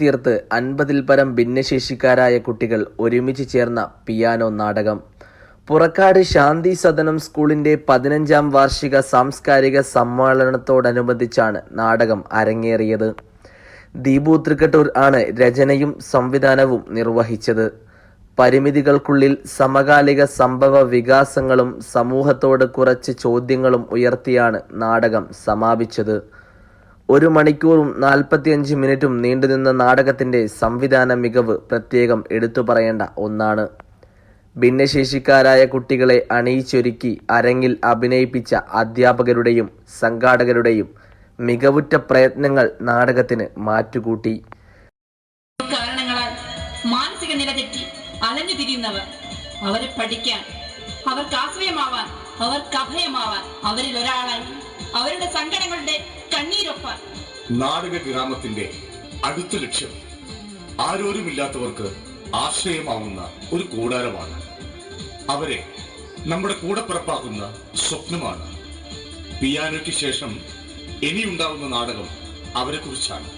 തീർത്ത് അൻപതിൽ പരം ഭിന്നശേഷിക്കാരായ കുട്ടികൾ ഒരുമിച്ച് ചേർന്ന പിയാനോ നാടകം. പുറക്കാട് ശാന്തി സദനം സ്കൂളിന്റെ പതിനഞ്ചാം വാർഷിക സാംസ്കാരിക സമ്മേളനത്തോടനുബന്ധിച്ചാണ് നാടകം അരങ്ങേറിയത്. ദീപു തൃക്കട്ടൂർ ആണ് രചനയും സംവിധാനവും നിർവഹിച്ചത്. പരിമിതികൾക്കുള്ളിൽ സമകാലിക സംഭവ വികാസങ്ങളും സമൂഹത്തോട് കുറച്ച് ചോദ്യങ്ങളും ഉയർത്തിയാണ് നാടകം സമാപിച്ചത്. ഒരു മണിക്കൂറും നാൽപ്പത്തിയഞ്ച് മിനിറ്റും നീണ്ടുനിന്ന നാടകത്തിന്റെ സംവിധാന മികവ് പ്രത്യേകം എടുത്തു പറയേണ്ട ഒന്നാണ്. ഭിന്നശേഷിക്കാരായ കുട്ടികളെ അണിയിച്ചൊരുക്കി അരങ്ങിൽ അഭിനയിപ്പിച്ച അധ്യാപകരുടെയും സംഘാടകരുടെയും മികവുറ്റ പ്രയത്നങ്ങൾ നാടകത്തിന് മാറ്റുകൂട്ടി. മാനസിക നില തെറ്റി അലഞ്ഞു തിരിയുന്നവർ അവരെ പഠിക്കാൻ അവർക്ക് ആശ്രയമാവാൻ അവർക്ക് അഭയമാവാൻ അവരിൽ ഒരാളായി. അവരുടെ സങ്കടങ്ങളുടെ കണ്ണീരൊപ്പാൻ നാടക ഗ്രാമത്തിന്റെ അടുത്ത ലക്ഷ്യം ആരോരുമില്ലാത്തവർക്ക് ആശ്രയമാവുന്ന ഒരു കൂടാരമാണ്. അവരെ നമ്മുടെ കൂടെ പിറപ്പാക്കുന്ന സ്വപ്നമാണ്. പിയാനോയ്ക്ക് ശേഷം ഇനിയുണ്ടാവുന്ന നാടകം അവരെ കുറിച്ചാണ്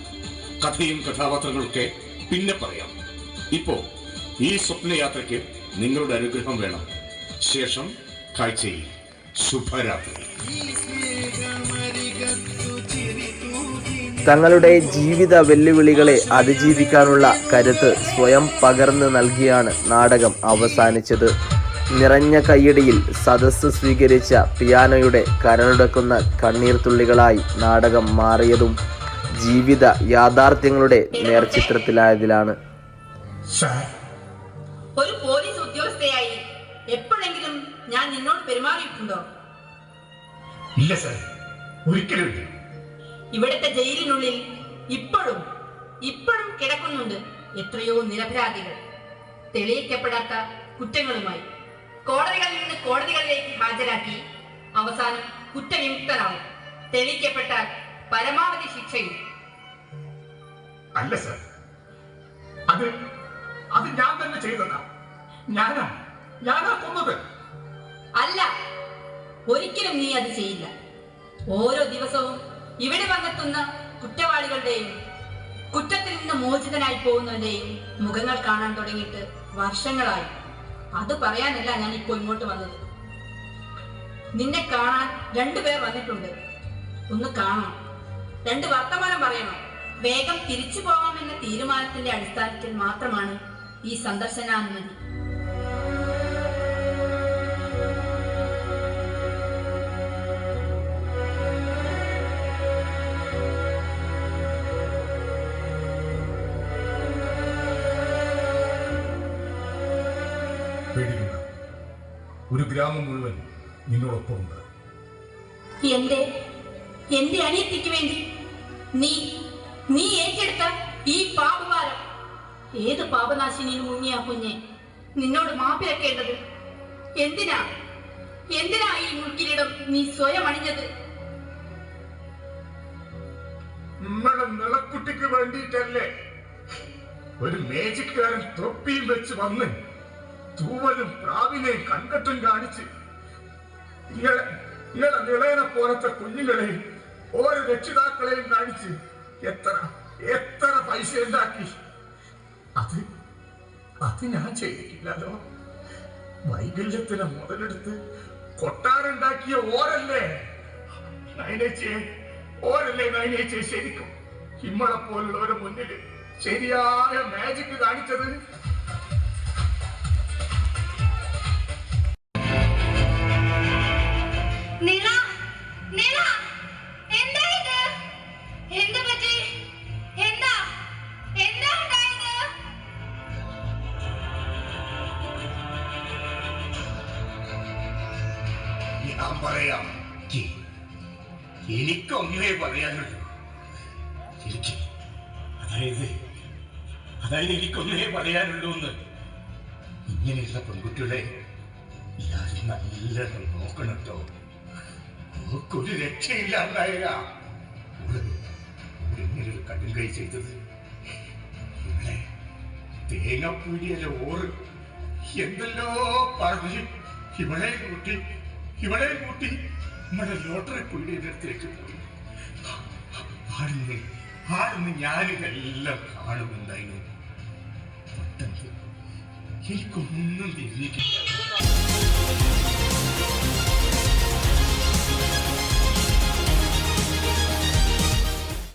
കഥയും കഥാപാത്രങ്ങളൊക്കെ പിന്നെ പറയാം. ഇപ്പോ ഈ സ്വപ്നയാത്രയ്ക്ക് നിങ്ങളുടെ അനുഗ്രഹം വേണം. ശേഷം കാഴ്ചയിൽ ശുഭരാത്രി. തങ്ങളുടെ ജീവിത വെല്ലുവിളികളെ അതിജീവിക്കാനുള്ള കരുത്ത് സ്വയം പകർന്നു നൽകിയാണ് നാടകം അവസാനിച്ചത്. നിറഞ്ഞ കയ്യടിയിൽ സദസ്സ് സ്വീകരിച്ച പിയാനോയുടെ കരളുടക്കുന്ന കണ്ണീർത്തുള്ളികളായി നാടകം മാറിയതും ജീവിത യാഥാർത്ഥ്യങ്ങളുടെ നേർചിത്രത്തിലായതിലാണ്. സാർ. ഒരു പോലീസ് ഉദ്യോഗസ്ഥയായി എപ്പോഴെങ്കിലും ഞാൻ നിന്നോട് പെരുമാറിയിട്ടുണ്ടോ? ഇല്ല സാർ. ഒരിക്കലും ഇവിടുത്തെ ജയിലിനുള്ളിൽ ഇപ്പോഴും ഇപ്പോഴും കിടക്കുന്നുണ്ട് എത്രയോ നിരപരാധികൾ. തെളിയിക്കപ്പെടാത്ത കുറ്റങ്ങളുമായി കോടതികളിൽ നിന്ന് കോടതികളിലേക്ക് ഹാജരാക്കി അവസാനം കുറ്റവിമുക്തനാവും തെളിയിക്കപ്പെട്ടാൽ പരമാവധി ശിക്ഷയും. അല്ല സർ. അത് അത് ഞാൻ തന്നെ ചെയ്തതാ. ഞാനാ ഞാനാ കൊന്നത്. അല്ല ഒരിക്കലും നീ അത് ചെയ്യില്ല. ഓരോ ദിവസവും ഇവിടെ വന്നെത്തുന്ന കുറ്റവാളികളുടെയും കുറ്റത്തിൽ നിന്ന് മോചിതനായി പോകുന്നവന്റെയും മുഖങ്ങൾ കാണാൻ തുടങ്ങിയിട്ട് വർഷങ്ങളായി. അത് പറയാനല്ല ഞാൻ ഇപ്പോൾ ഇങ്ങോട്ട് വന്നത്. നിന്നെ കാണാൻ രണ്ടുപേർ വന്നിട്ടുണ്ട്. ഒന്ന് കാണണം. രണ്ട് വർത്തമാനം പറയണം. വേഗം തിരിച്ചു പോകാമെന്ന തീരുമാനത്തിന്റെ അടിസ്ഥാനത്തിൽ മാത്രമാണ് ഈ സന്ദർശനാനുമതി. ഒരു ഗ്രാമം മുഴുവൻ നിന്നോടൊപ്പമുണ്ട്. എന്റെ എന്റെ അനിയത്തിക്ക് വേണ്ടി നീ നീ ഏറ്റെടുത്ത ഈ പാപഭാരം. ഏത് പാപനാശിനിയിൽ മുങ്ങിയ കുഞ്ഞെ? നിന്നോട് മാപ്പിരക്കേണ്ടത് എന്തിനാ? എന്തിനാ ഈ മുൾക്കിരീടം നീ സ്വയം അണിഞ്ഞത്? നമ്മളെ നിളക്കുട്ടിക്ക് വേണ്ടിയിട്ടല്ലേ ഒരു മേജിക്കാരൻ തൊപ്പിയും വെച്ച് വന്ന് തൂവലും പ്രാവിനെയും കണ്ടട്ടും കാണിച്ച് ഇങ്ങളെ നിളയനെ പോലത്തെ കുഞ്ഞുങ്ങളെയും ഓരോ രക്ഷിതാക്കളെയും കാണിച്ച് എത്ര എത്ര പൈസ ഉണ്ടാക്കി. അത് അത് ഞാൻ ചെയ്തിട്ടില്ലല്ലോ വൈകല്യത്തിന് മുതലെടുത്ത് കൊട്ടാരുണ്ടാക്കിയ ഓരല്ലേ? നൈനേച്ചേ ഓരല്ലേ നൈനേച്ചേ ശരിക്കും? ഇമ്മളെ പോലുള്ളവരുടെ മുന്നിൽ ശരിയായ മാജിക് കാണിച്ചത് നില നില എന്താ ഇത്? എന്ത് എന്താ? ഉണ്ടായത്? ഞാൻ പറയാം. എനിക്കൊന്നേ പറയാനുള്ളൂ. എനിക്ക്. അതായത് അതായത് എനിക്കൊന്നേ പറയാനുള്ളൂ എന്ന് ഇങ്ങനെയുള്ള പെൺകുട്ടികളെ എല്ലാവരും നല്ലോണം നോക്കണം കേട്ടോ ഓക്കൊരു രക്ഷയില്ലാണ്ടായ ഇങ്ങനൊരു കടും കൈ ചെയ്തത്. തേങ്ങ തേങ്ങപ്പൂരിയല്ല ഓറ്? എന്തല്ലോ പറഞ്ഞ് ഇവളെ കൂട്ടി ഇവളെ കൂട്ടി നമ്മുടെ ലോട്ടറി പുള്ളിയുടെ അടുത്തേക്ക് പോയി. ആടുന്ന് ആടുന്ന് ഞാനിതെല്ലാം കാണുന്നുണ്ടായിരുന്നു എനിക്കൊന്നും തിരിഞ്ഞിട്ടില്ല.